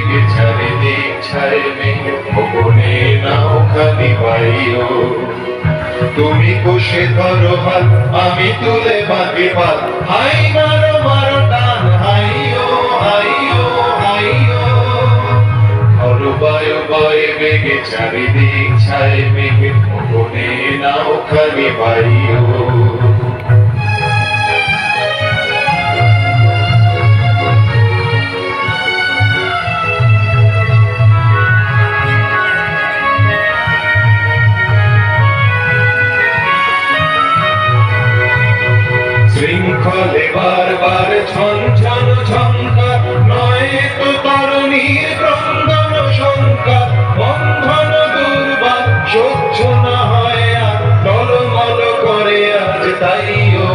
বেগে চারিদিক ছায় মেঘে ভবনে নাও খালি বাইও তুমি বসে ধরো হাত আমি তুলে বাঁধি পাল হাই মারো মারো টান হাইও হাইও হাইও ধরো বায়ু বয়ে বেগে চারিদিক ছায় মেঘে ভবনে নাও খালি বাইও শৃঙ্খলে বারবার ছন ছন ঝঙ্কার নয় তো তরুণীর ক্রন্দন শঙ্কা বন্ধন দুর্বার সহ্য না হয় আর টলমল করে আজ তাইও।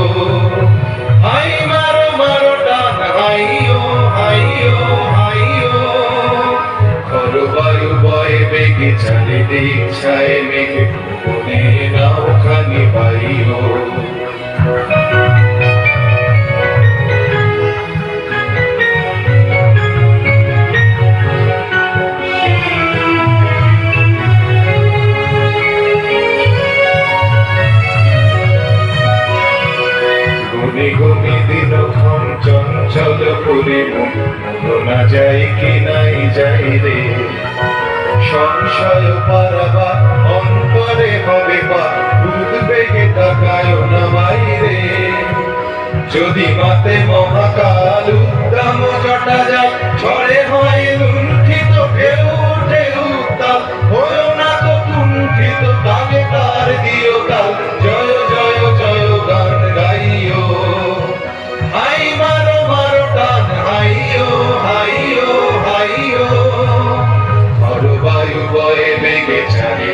হাই মারো মারো টান হাইও হাইও হাইও। খর বয়ে বেগে চালে দিক ছায় মেঘে। নাও খানি বাইও গুনি গুনি দিন ক্ষণ চঞ্চল মন না যাই কি নাই যাই রে। সংশয় পারাবা অন্তরে হবে বা উদ্বেগে তাকায় না বাইরে। যদি মাতে মহাকাল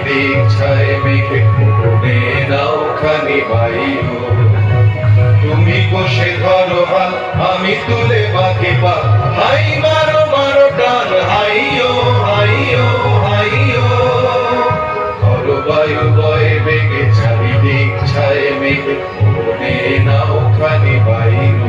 চারিদিক মেঘে কুটুমে নাও খানি তুমি বসে ধরো হাল, আমি তুলে বাঁধি পাল হাই মারো মারো টান হাইও হাইও হাইও ধর বায়ু বয়ে বেগে চারিদিক ছায় মেঘে মনে নাও খানি বাইও